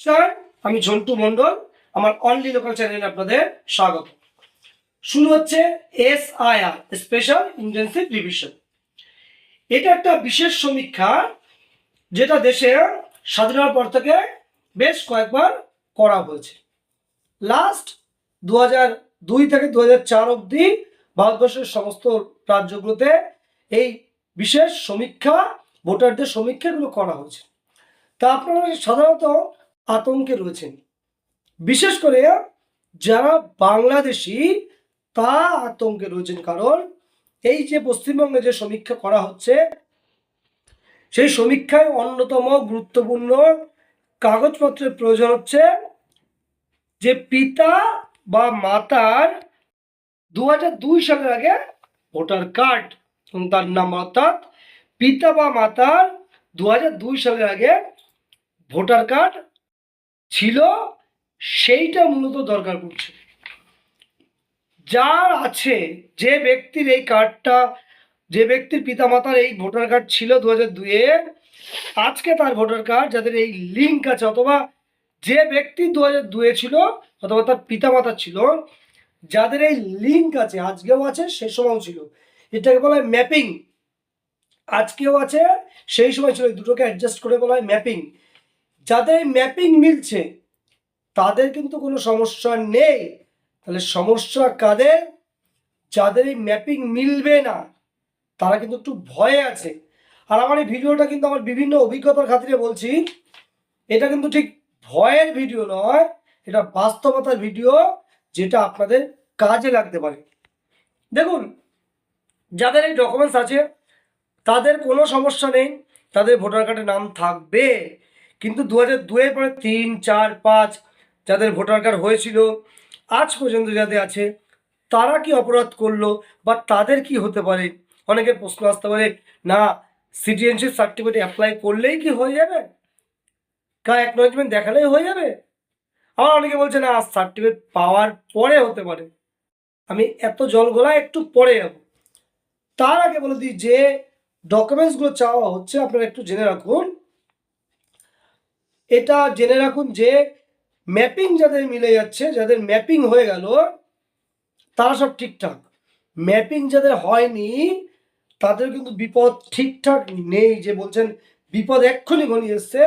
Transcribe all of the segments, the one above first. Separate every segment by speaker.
Speaker 1: নমস্কার আমি ঝন্টু মন্ডল আমার অনলি লোকাল চ্যানেলে আপনাদের স্বাগত। শুরু হচ্ছে S I R special intensive revision এটা একটা বিশেষ সমীক্ষা যেটা দেশে স্বাধীনতার পর থেকে বেশ কয়েকবার করা হয়েছে। লাস্ট দু দুই থেকে দু হাজার চার অবধি ভারতবর্ষের সমস্ত রাজ্যগুলোতে এই বিশেষ সমীক্ষা, ভোটারদের সমীক্ষাগুলো করা হয়েছে। তা আপনারা সাধারণত আতঙ্কে রয়েছেন। বিশেষ করে যারা বাংলাদেশি, তা আতঙ্কে রয়েছেন কারণ এই যে পশ্চিমবঙ্গে যে সমীক্ষা করা হচ্ছে, সেই সমীক্ষায় অন্যতম গুরুত্বপূর্ণ কাগজপত্রের প্রয়োজন হচ্ছে যে পিতা বা মাতার দু দুই সালের আগে ভোটার কার্ড তার নাম অর্থাৎ পিতা বা মাতার দু দুই সালের আগে ভোটার কার্ড ছিল, সেইটা মূলত দরকার পড়ছে। যার আছে, যে ব্যক্তির এই কার্ডটা, যে ব্যক্তির পিতামাতার এই ভোটার কার্ড ছিল দু হাজার দুয়ে আজকে তার ভোটার কার্ড, যাদের এই লিঙ্ক আছে, অথবা যে ব্যক্তি দু হাজার দুয়ে ছিল, অথবা তার পিতামাতার ছিল, যাদের এই লিঙ্ক আছে, আজকেও আছে, সে সময়ও ছিল। এটাকে বলা হয় ম্যাপিং। আজকেও আছে, সেই সময় ছিল দুটোকে অ্যাডজাস্ট করে বলা হয় ম্যাপিং। যাদের ম্যাপিং মিলছে, তাদের কিন্তু কোনো সমস্যা নেই। তাহলে সমস্যা কাদের? যাদের এই ম্যাপিং মিলবে না, তারা কিন্তু একটু ভয়ে আছে। আর আমার এই ভিডিওটা কিন্তু আমার বিভিন্ন অভিজ্ঞতার খাতিরে বলছি, এটা কিন্তু ঠিক ভয়ের ভিডিও নয়, এটা বাস্তবতার ভিডিও যেটা আপনাদের কাজে লাগতে পারে। দেখুন, যাদের এই ডকুমেন্টস আছে, তাদের কোনো সমস্যা নেই, তাদের ভোটার কার্ডে নাম থাকবে। কিন্তু দু হাজার দুয়ের পরে তিন, চার, পাঁচ যাদের ভোটার কার্ড হয়েছিল, আজ পর্যন্ত যাদের আছে, তারা কি অপরাধ করল বা তাদের কি হতে পারে? অনেকের প্রশ্ন আসতে পারে, না সিটিজেনশিপ সার্টিফিকেট অ্যাপ্লাই করলেই কি হয়ে যাবে? কার অ্যাকনোলেজমেন্ট দেখালেই হয়ে যাবে? আবার অনেকে বলছে, না সার্টিফিকেট পাওয়ার পরে হতে পারে। আমি এত জল গোলা একটু পরে যাব। তার আগে বলে দিই যে ডকুমেন্টসগুলো চাওয়া হচ্ছে, আপনারা একটু জেনে রাখুন। এটা জেনে রাখুন যে ম্যাপিং যাদের মিলে যাচ্ছে, যাদের ম্যাপিং হয়ে গেল, তারা সব ঠিকঠাক। ম্যাপিং যাদের হয়নি, তাদের কিন্তু বিপদ ঠিকঠাক নেই। যে বলছেন, বিপদ এক্ষুনি ঘনিয়ে এসছে,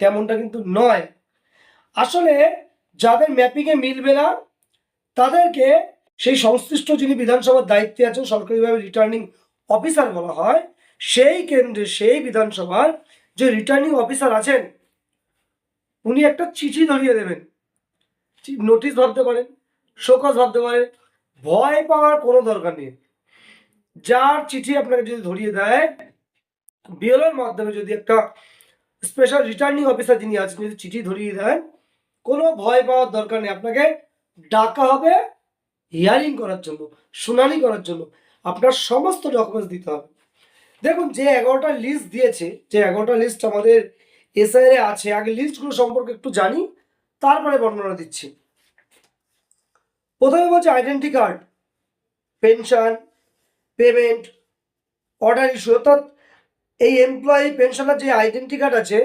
Speaker 1: তেমনটা কিন্তু নয়। আসলে যাদের ম্যাপিংয়ে মিলবে না, তাদেরকে সেই সংশ্লিষ্ট যিনি বিধানসভার দায়িত্বে আছেন, সরকারিভাবে রিটার্নিং অফিসার বলা হয়, সেই কেন্দ্রে, সেই বিধানসভার যে রিটার্নিং অফিসার আছেন উনি একটা চিঠি ধরিয়ে দেবেন। নোটিশ ভাবতে পারেন, শোকজ ভাবতে পারেন, ভয় পাওয়ার কোনো দরকার নেই। যার চিঠি আপনাকে যদি ধরিয়ে দেয়, বিএলওর মাধ্যমে যদি একটা স্পেশাল রিটার্নিং অফিসার যিনি আছেন, যদি চিঠি ধরিয়ে দেন, কোনো ভয় পাওয়ার দরকার নেই। আপনাকে ডাকা হবে হিয়ারিং করার জন্য, শুনানি করার জন্য। আপনার সমস্ত ডকুমেন্টস দিতে হবে। দেখুন, যে এগারোটা লিস্ট দিয়েছে, যে এগারোটা লিস্ট আমাদের এসআইআর আছে। আগে লিস্টগুলো সম্পর্কে একটু জানি, তারপরে বর্ণনা দিচ্ছি। প্রথমে বলছে identity card pension payment order issue অর্থাৎ এই এমপ্লয়ি পেনশনার যে আইডেন্টি কার্ড আছে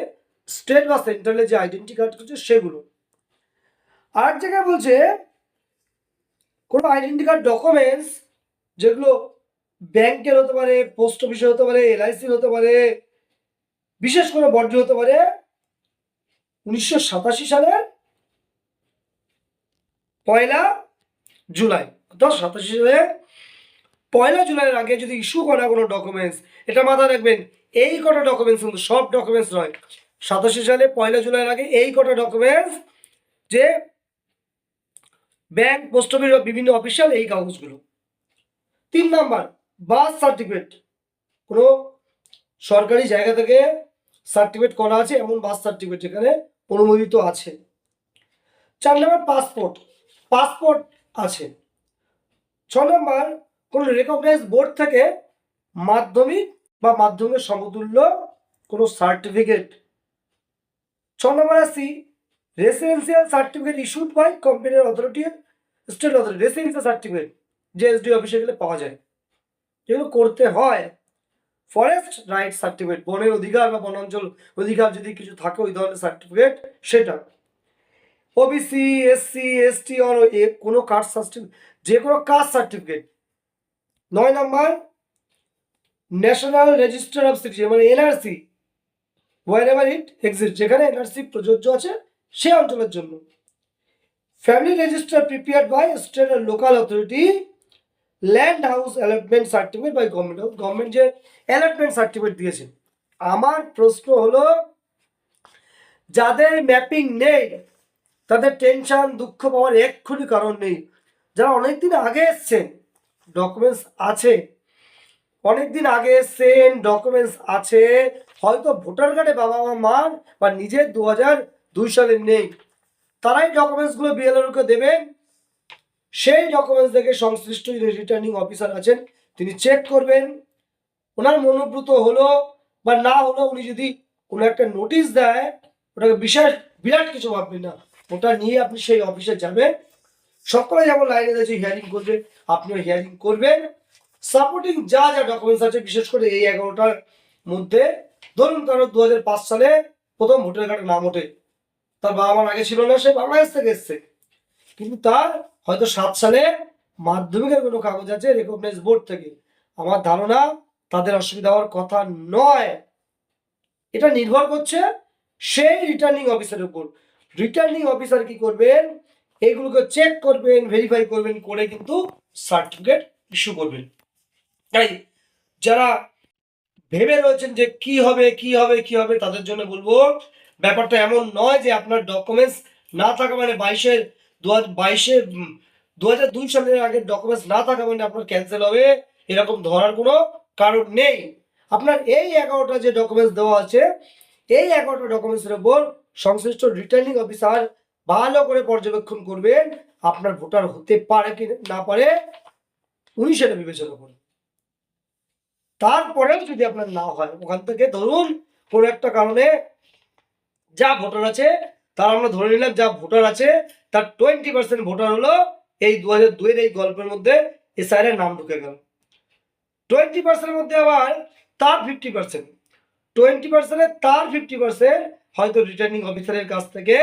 Speaker 1: স্টেট বা সেন্ট্রালে যে আইডেন্টি কার্ড আছে সেগুলো। আর জায়গায় বলছে, কোনো আইডেন্টি কার্ড ডকুমেন্টস যেগুলো ব্যাংকের হতে পারে পোস্ট অফিসের হতে পারে এলআইসির হতে পারে বিশেষ করে বর্জ্য হতে পারে উনিশশো সাতাশি সালের পয়লা জুলাই। অর্থাৎ সাতাশি সালে পয়লা জুলাইয়ের আগে যদি ইস্যু করা কোনো ডকুমেন্টস এটা মাথায় রাখবেন, এই কটা ডকুমেন্টস কিন্তু সব ডকুমেন্টস নয়। সাতাশি সালে পয়লা জুলাইয়ের আগে এই কটা ডকুমেন্টস যে ব্যাংক পোস্ট অফিস বিভিন্ন অফিসিয়াল এই কাগজগুলো। তিন নাম্বার বার্থ সার্টিফিকেট কোনো সরকারি জায়গা থেকে সার্টিফিকেট করা আছে, এমন বার্থ সার্টিফিকেট যেখানে অনুমোদিত আছে। চার নম্বর পাসপোর্ট পাসপোর্ট আছে। ছ নম্বর কোনো রেকগনাইজ বোর্ড থেকে মাধ্যমিক বা মাধ্যমিক সমতুল্য কোনো সার্টিফিকেট ছ নম্বর আসি residential certificate issued by computer authority state authority residential certificate যে এসডি অফিসে গেলে পাওয়া যায়। যেগুলো করতে হয়। ফরেস্ট রাইট সার্টিফিকেট বনের অধিকার বা বনাঞ্চল অধিকার যদি কিছু থাকে, ওই ধরনের সার্টিফিকেট সেটা। ওবিসি এসসি এসটি অর কোনো কাস্ট সার্টিফিকেট যে কোনো কাস্ট সার্টিফিকেট নয় number national register of citizen মানে NRC wherever it exist যেখানে এনআরসি প্রযোজ্য আছে, সে অঞ্চলের জন্য। Family register prepared by state R local authority land house allotment certificate by government government যে অ্যালটমেন্ট সার্টিফিকেট দিয়েছে আমার প্রশ্ন হলো, যাদের ম্যাপিং নেই, তাদের টেনশন দুঃখ পাওয়ার এক্ষুনি কারণ নেই। যারা অনেকদিন আগে এসছেন ডকুমেন্টস আছে। অনেকদিন আগে এসছেন ডকুমেন্টস আছে। হয়তো ভোটার কার্ডে বাবা মা মার বা নিজের দু হাজার দুই সালে নেই। তারাই ডকুমেন্টসগুলো বিএলওকে দেবেন। সেই ডকুমেন্টস দেখে সংশ্লিষ্ট যিনি রিটার্নিং অফিসার আছেন, তিনি চেক করবেন। ওনার মনোভূত হলো বা না হলো, উনি যদি কোনো একটা নোটিশ দেয়, ওটাকে বিশেষ, বিরাট কিছু ভাববেন না। ওটা নিয়ে আপনি সেই অফিসে যাবেন। সকলে যেমন লাইনে দিয়েছে হিয়ারিং করবে, আপনিও হিয়ারিং করবেন। সাপোর্টিং যা যা ডকুমেন্টস আছে, বিশেষ করে এই এগারোটার মধ্যে, ধরুন কারও দু সালে প্রথম ভোটার কার্ডে নাম ওঠে তার বাবা মার আগে ছিল না, সে বাংলাদেশ থেকে এসছে। কিন্তু তার হয়তো সাত সালে মাধ্যমিকের কোনো কাগজ আছে রেকগনাইজ বোর্ড থেকে। আমার ধারণা তাদের অসুবিধা হওয়ার কথা নয়। এটা নির্ভর করছে সেই রিটার্নিং অফিসারের উপর। রিটার্নিং অফিসার কি করবেন? এগুলোকে চেক করবেন ভেরিফাই করবেন, করে কিন্তু সার্টিফিকেট ইস্যু করবেন। তাই যারা ভেবে রয়েছেন যে কি হবে কি হবে কি হবে, তাদের জন্য বলব, ব্যাপারটা এমন নয় যে আপনার ডকুমেন্টস না থাকা মানে বাইশের দু হাজার বাইশে দু হাজার দুই সালের আগের ডকুমেন্টস না থাকা মানে আপনার ক্যান্সেল হবে। এরকম ধরার কোনো কারণ নেই। আপনার এই এগারোটা যে ডকুমেন্টস দেওয়া আছে, এই এগারোটা ডকুমেন্টসের উপর সংশ্লিষ্ট রিটার্নিং অফিসার ভালো করে পর্যবেক্ষণ করবেন, আপনার ভোটার হতে পারে কি না পারে, উনি সেটা বিবেচনা করুন। তারপরেও যদি আপনার না হয়, ওখান থেকে ধরুন কোনো একটা কারণে যা ভোটার আছে, তার আমরা ধরে নিলাম যা ভোটার আছে, তার টোয়েন্টি পার্সেন্ট ভোটার হলো এই দু হাজার দুইয়ের এই গল্পের মধ্যে এসআইয়ের নাম ঢুকে গেল। টোয়েন্টি পার্সেন্টের মধ্যে আবার তার ফিফটি পার্সেন্ট টোয়েন্টি পার্সেন্টের তার ফিফটি পার্সেন্ট হয়তো রিটার্নিং অফিসারের কাছ থেকে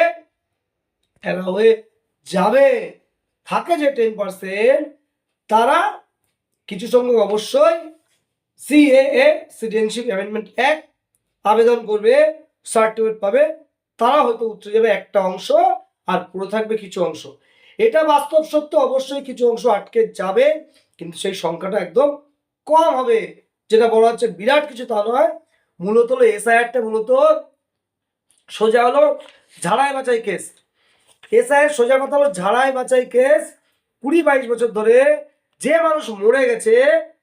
Speaker 1: ফেলা হয়ে যাবে। থাকে যে টেন পার্সেন্ট তারা কিছু সংখ্যক অবশ্যই সিএএ সিটিজেনশিপ অ্যামেন্ডমেন্ট অ্যাক্ট আবেদন করবে সার্টিফিকেট পাবে, তারা হয়তো উতরে যাবে একটা অংশ আর পুরো থাকবে কিছু অংশ। এটা বাস্তব সত্য, অবশ্যই কিছু অংশ আটকে যাবে, কিন্তু সেই সংখ্যাটা একদম কম হবে। যেটা বলা হচ্ছে বিরাট কিছু তা নয়। মূলত হলো এসআইআরটা মূলত সোজা হলো ঝাড়াই বাঁচাই কেস এসআইয়ের সোজা কথা হলো ঝাড়াই বাঁচাই কেস কুড়ি বাইশ বছর ধরে যে মানুষ মরে গেছে,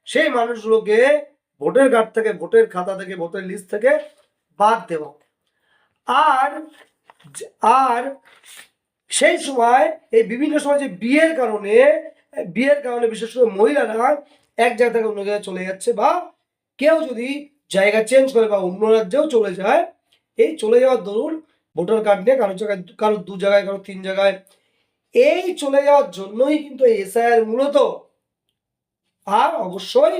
Speaker 1: সেই মানুষগুলোকে ভোটের কার্ড থেকে, ভোটের খাতা থেকে, ভোটের লিস্ট থেকে বাদ দেওয়া। আর আর সেই সময় এই বিভিন্ন সময় যে বিয়ের কারণে বিয়ের কারণে বিশেষ করে মহিলারা এক জায়গা থেকে অন্য জায়গায় চলে যাচ্ছে বা কেউ যদি জায়গা চেঞ্জ করে বা অন্য রাজ্যেও চলে যায়, এই চলে যাওয়ার দরুন ভোটার কার্ড নিয়ে কারও জায়গায় কারও দু জায়গায় কারও তিন জায়গায়, এই চলে যাওয়ার জন্যই কিন্তু এসআইআর মূলত আর অবশ্যই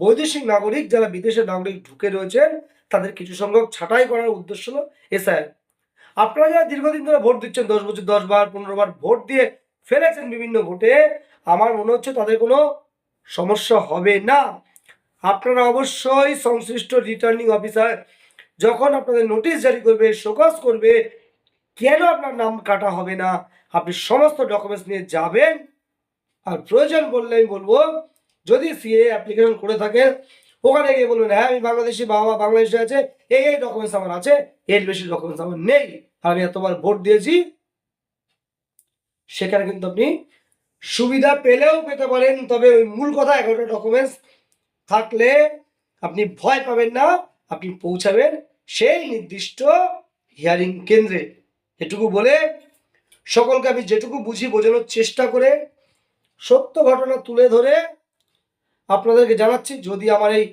Speaker 1: বৈদেশিক নাগরিক যারা বিদেশের নাগরিক ঢুকে রয়েছেন, তাদের কিছু সংখ্যক ছাঁটাই করার উদ্দেশ্য হলো এসআইআর আপনারা যারা দীর্ঘদিন ধরে ভোট দিচ্ছেন, দশ বছর, দশ বার, পনেরো বার ভোট দিয়ে ফেলেছেন বিভিন্ন ভোটে, আমার মনে হচ্ছে তাদের কোনো সমস্যা হবে না। আপনারা অবশ্যই সংশ্লিষ্ট রিটার্নিং অফিসার যখন আপনাদের নোটিশ জারি করবে শোকজ করবে, কেন আপনার নাম কাটা হবে না? আপনি সমস্ত ডকুমেন্টস নিয়ে যাবেন। আর প্রয়োজন বললে আমি বলব, যদি সিএ অ্যাপ্লিকেশন করে থাকে, ওখানে গিয়ে বলবেন হ্যাঁ আমি বাংলাদেশি বাবা, বাংলাদেশে আছে, এই এই ডকুমেন্টস আমার আছে, এর বেশি ডকুমেন্টস আমার নেই। আমি এতবার ভোট দিয়েছি। সেখানে কিন্তু আপনি সুবিধা পেলেও পেতে পারেন, তবে ওই মূল কথা, এগারোটা ডকুমেন্টস থাকলে আপনি ভয় পাবেন না, আপনি পৌঁছাবেন সেই নির্দিষ্ট হিয়ারিং কেন্দ্রে। এটুকু বলে সকলকে আমি যেটুকু বুঝি বোঝানোর চেষ্টা করে সত্য ঘটনা তুলে ধরে আপনাদেরকে জানাচ্ছি। যদি আমার এই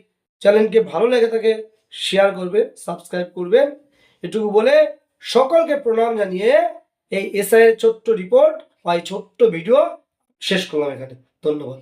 Speaker 1: চ্যানেলকে ভালো লেগে থাকে শেয়ার করবে সাবস্ক্রাইব করবেন। এটুকু বলে সকলকে প্রণাম জানিয়ে এই এসআইয়ের ছোট্ট রিপোর্ট বা এই ছোট্ট ভিডিও শেষ করলাম এখানে। ধন্যবাদ।